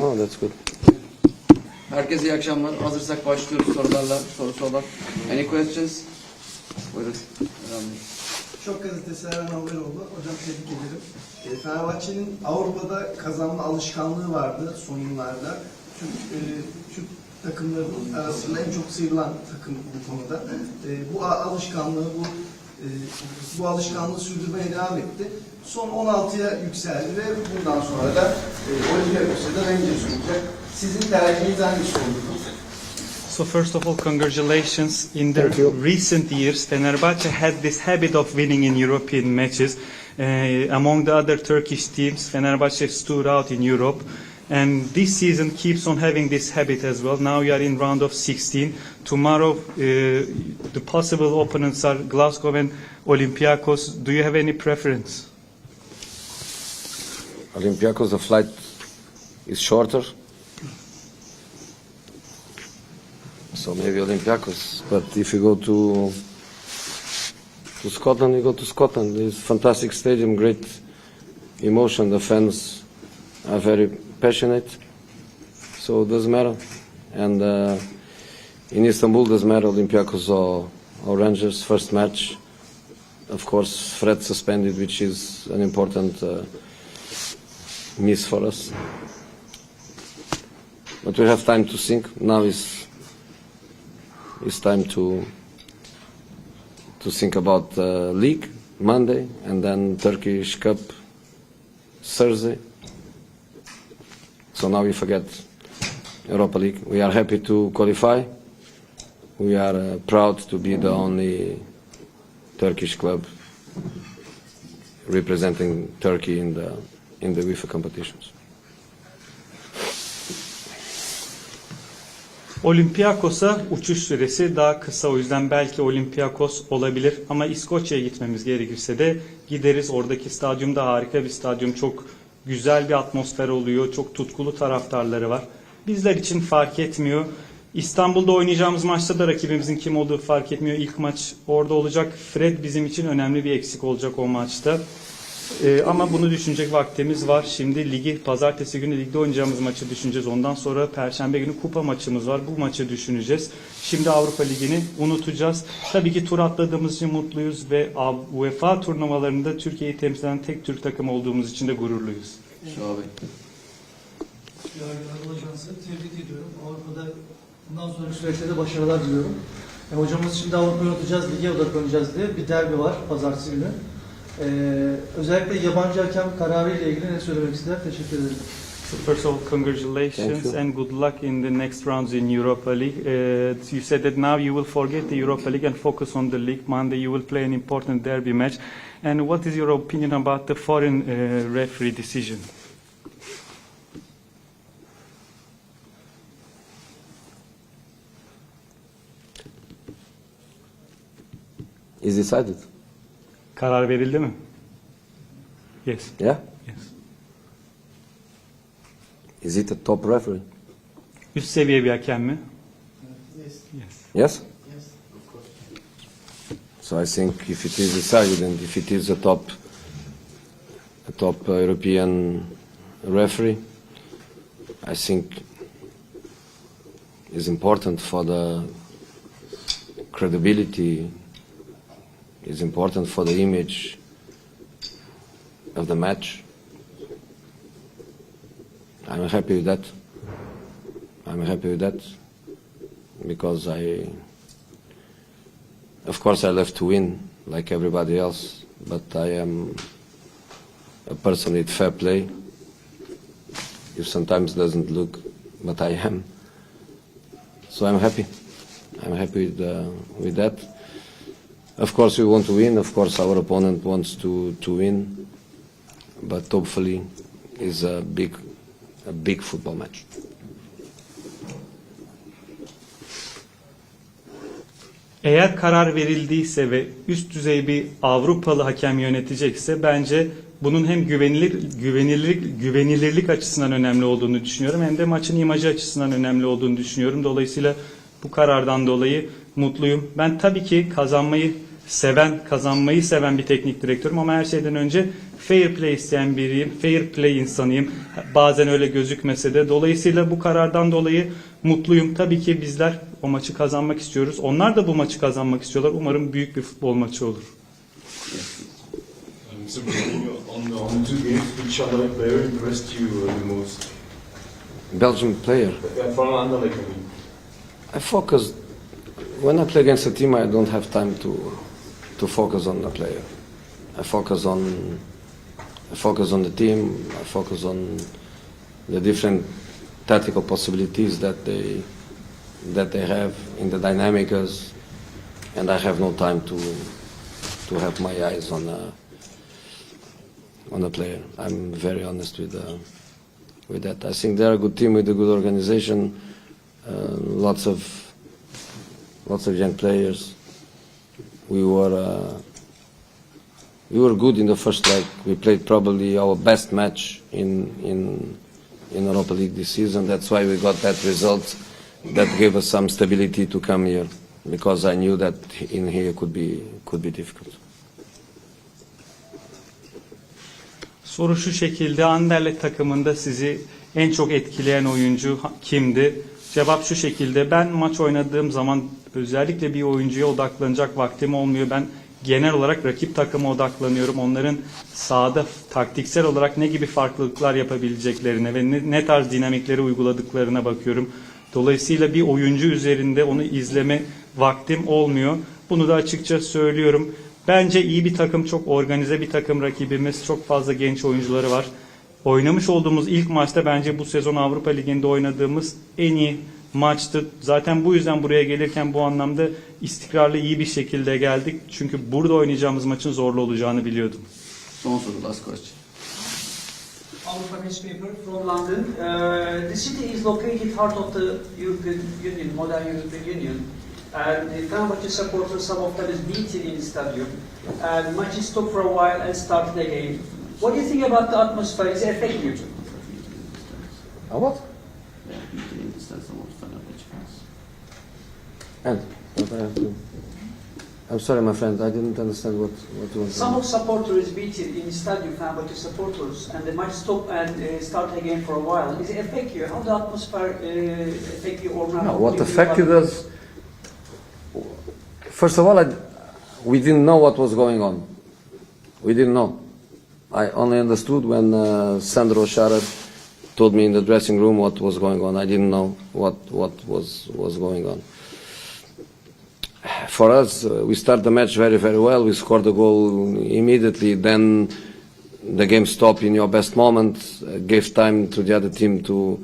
Oh, that's good. Herkese iyi akşamlar. Hazırsak başlıyoruz sorularla. Sorusu olan. Any questions? Buyurun. Çok gazetesi Eren Haberoğlu. Hocam tebrik ederim. E, Fenerbahçe'nin Avrupa'da kazanma alışkanlığı vardı son yıllarda. Türk, e, Türk takımlarının arasında en çok sıyrılan takım bu konuda. E, bu alışkanlığı, bu bu alışkanlığı sürdürmeye devam etti. Son 16'ya yükseldi ve bundan sonra da e, Olympiakos'a da Rangers olacak. Sizin tercihiniz hangisi olurdu? So first of all, congratulations. In the recent years, Fenerbahce had this habit of winning in European matches. Uh, among the other Turkish teams, Fenerbahce stood out in Europe. And this season keeps on having this habit as well. Now we are in round of 16. Tomorrow, uh, the possible opponents are Glasgow and Olympiacos. Do you have any preference? Olympiacos, the flight is shorter. So maybe Olympiacos. But if you go to to Scotland, you go to Scotland. It's a fantastic stadium, great emotion. The fans are very passionate. So it doesn't matter. And uh, in Istanbul, it doesn't matter Olympiacos or, or Rangers. First match, of course, Fred suspended, which is an important. Uh, miss for us. But we have time to think. Now is it's time to to think about uh, league Monday and then Turkish Cup Thursday. So now we forget Europa League. We are happy to qualify. We are uh, proud to be the only Turkish club representing Turkey in the in the UEFA competitions. Olympiakos'a uçuş süresi daha kısa o yüzden belki Olympiakos olabilir ama İskoçya'ya gitmemiz gerekirse de gideriz. Oradaki stadyum da harika bir stadyum. Çok güzel bir atmosfer oluyor. Çok tutkulu taraftarları var. Bizler için fark etmiyor. İstanbul'da oynayacağımız maçta da rakibimizin kim olduğu fark etmiyor. İlk maç orada olacak. Fred bizim için önemli bir eksik olacak o maçta. Ee, ama bunu düşünecek vaktimiz var. Şimdi ligi pazartesi günü ligde oynayacağımız maçı düşüneceğiz. Ondan sonra perşembe günü kupa maçımız var. Bu maçı düşüneceğiz. Şimdi Avrupa Ligi'ni unutacağız. Tabii ki tur atladığımız için mutluyuz ve UEFA turnuvalarında Türkiye'yi temsil eden tek Türk takım olduğumuz için de gururluyuz. Şuabi. Yargılar Ajansı tebrik ediyorum. Avrupa'da bundan sonraki süreçte de başarılar diliyorum. E, hocamız şimdi Avrupa'ya oynayacağız, lige odaklanacağız diye bir derbi var pazartesi günü. E, özellikle yabancı hakem kararı ile ilgili ne söylemek ister? Teşekkür ederim. So first of all, congratulations and good luck in the next rounds in Europa League. Uh, you said that now you will forget the Europa League and focus on the league. Monday you will play an important derby match. And what is your opinion about the foreign uh, referee decision? Is decided? Karar verildi mi? Yes. Yeah. Yes. Is it a top referee? Üst seviye bir hakem mi? Yes. Yes. Yes. Yes. So I think if it is decided and if it is a top, a top uh, European referee, I think is important for the credibility. Is important for the image of the match. I'm happy with that. I'm happy with that because I of course, I love to win like everybody else, but I am a person with fair play. If sometimes doesn't look, but I am. So I'm happy. I'm happy with, uh, with that. Of course, we want to win. Of course, our opponent wants to, to win, but hopefully, it's a big, a big football match. Eğer karar verildiyse ve üst düzey bir Avrupalı hakem yönetecekse bence bunun hem güvenilir güvenilirlik güvenilirlik açısından önemli olduğunu düşünüyorum hem de maçın imajı açısından önemli olduğunu düşünüyorum. Dolayısıyla bu karardan dolayı mutluyum. Ben tabii ki kazanmayı seven, kazanmayı seven bir teknik direktörüm ama her şeyden önce fair play isteyen biriyim. Fair play insanıyım. Bazen öyle gözükmese de. Dolayısıyla bu karardan dolayı mutluyum. Tabii ki bizler o maçı kazanmak istiyoruz. Onlar da bu maçı kazanmak istiyorlar. Umarım büyük bir futbol maçı olur. Uh, the most? Belgian player. Yeah, from Anderlecht, I mean. I focus when I play against a team. I don't have time to to focus on the player. I focus on I focus on the team. I focus on the different tactical possibilities that they that they have in the dynamics, and I have no time to to have my eyes on on the player. I'm very honest with uh, with that. I think they're a good team with a good organization uh, lots of lots of young players. We were uh, we were good in the first leg. We played probably our best match in in in Europa League this season. That's why we got that result. That gave us some stability to come here because I knew that in here could be could be difficult. Soru şu şekilde Anderlecht takımında sizi en çok etkileyen oyuncu kimdi? Cevap şu şekilde ben maç oynadığım zaman özellikle bir oyuncuya odaklanacak vaktim olmuyor. Ben genel olarak rakip takıma odaklanıyorum. Onların sahada taktiksel olarak ne gibi farklılıklar yapabileceklerine ve ne, ne tarz dinamikleri uyguladıklarına bakıyorum. Dolayısıyla bir oyuncu üzerinde onu izleme vaktim olmuyor. Bunu da açıkça söylüyorum. Bence iyi bir takım, çok organize bir takım rakibimiz. Çok fazla genç oyuncuları var. Oynamış olduğumuz ilk maçta bence bu sezon Avrupa Ligi'nde oynadığımız en iyi maçtı. Zaten bu yüzden buraya gelirken bu anlamda istikrarlı iyi bir şekilde geldik. Çünkü burada oynayacağımız maçın zorlu olacağını biliyordum. Son soru, last question. Avrupa newspaper from London. Uh, the city is located heart of the European Union, modern European Union. And the Fenerbahce supporters, some of them is beaten in the stadium. And match is stopped for a while and started again. What do you think about the atmosphere? Is it affecting you? A what? Yeah, you can understand some of Fenerbahçe fans. And what I have to. I'm sorry, my friend. I didn't understand what what you want. Some of the supporters beaten in the stadium, the supporters, and they might stop and uh, start again for a while. Is it affect you? How the atmosphere uh, affect you or not? No, What what you think affected us, first of all, I, we didn't know what was going on. We didn't know. I only understood when uh, Sandro Scharer told me in the dressing room what was going on. I didn't know what, what was, was going on. For us, uh, we start the match very, very well. We scored the goal immediately. Then the game stopped in your best moment, uh, gave time to the other team to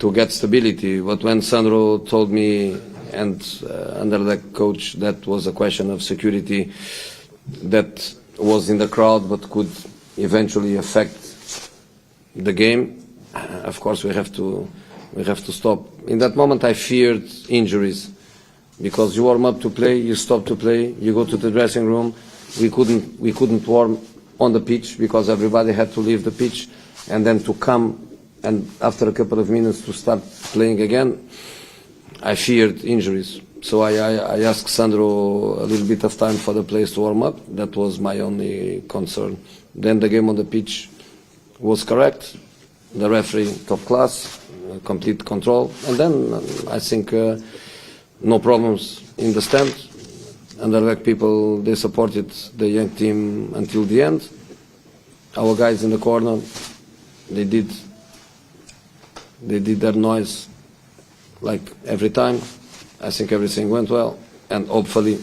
to get stability. But when Sandro told me and uh, under the coach that was a question of security that was in the crowd but could eventually affect the game, uh, of course we have to we have to stop. In that moment I feared injuries because you warm up to play, you stop to play, you go to the dressing room. We couldn't we couldn't warm on the pitch because everybody had to leave the pitch and then to come and after a couple of minutes to start playing again, I feared injuries. So I, I, I asked Sandro a little bit of time for the players to warm up. That was my only concern. Then the game on the pitch was correct. The referee top class, uh, complete control, and then uh, I think uh, no problems in the stand. Anderlecht people they supported the young team until the end. Our guys in the corner, they did they did their noise like every time. I think everything went well, and hopefully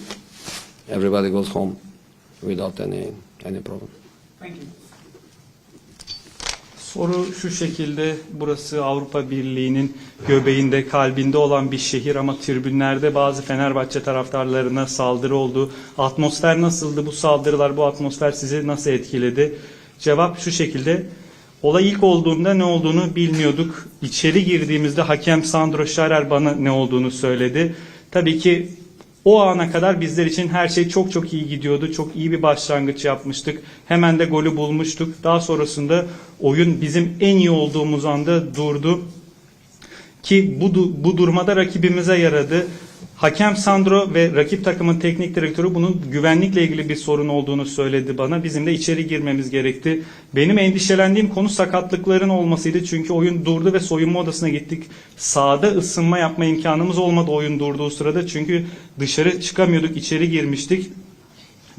everybody goes home without any any problem. Thank you. Soru şu şekilde, burası Avrupa Birliği'nin göbeğinde, kalbinde olan bir şehir ama tribünlerde bazı Fenerbahçe taraftarlarına saldırı oldu. Atmosfer nasıldı bu saldırılar, bu atmosfer sizi nasıl etkiledi? Cevap şu şekilde, olay ilk olduğunda ne olduğunu bilmiyorduk. İçeri girdiğimizde hakem Sandro Scharer bana ne olduğunu söyledi. Tabii ki o ana kadar bizler için her şey çok çok iyi gidiyordu. Çok iyi bir başlangıç yapmıştık. Hemen de golü bulmuştuk. Daha sonrasında oyun bizim en iyi olduğumuz anda durdu. Ki bu, bu durmada rakibimize yaradı. Hakem Sandro ve rakip takımın teknik direktörü bunun güvenlikle ilgili bir sorun olduğunu söyledi bana. Bizim de içeri girmemiz gerekti. Benim endişelendiğim konu sakatlıkların olmasıydı. Çünkü oyun durdu ve soyunma odasına gittik. Sahada ısınma yapma imkanımız olmadı oyun durduğu sırada. Çünkü dışarı çıkamıyorduk, içeri girmiştik.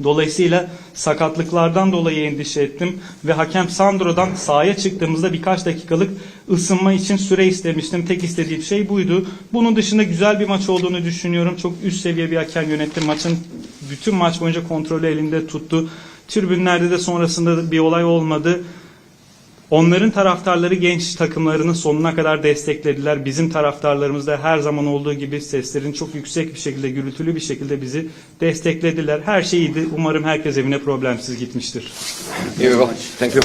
Dolayısıyla sakatlıklardan dolayı endişe ettim ve hakem Sandro'dan sahaya çıktığımızda birkaç dakikalık ısınma için süre istemiştim. Tek istediğim şey buydu. Bunun dışında güzel bir maç olduğunu düşünüyorum. Çok üst seviye bir hakem yönetti. Maçın bütün maç boyunca kontrolü elinde tuttu. Tribünlerde de sonrasında bir olay olmadı. Onların taraftarları genç takımlarını sonuna kadar desteklediler. Bizim taraftarlarımız da her zaman olduğu gibi seslerin çok yüksek bir şekilde, gürültülü bir şekilde bizi desteklediler. Her şey iyiydi. Umarım herkes evine problemsiz gitmiştir. We go. Thank you.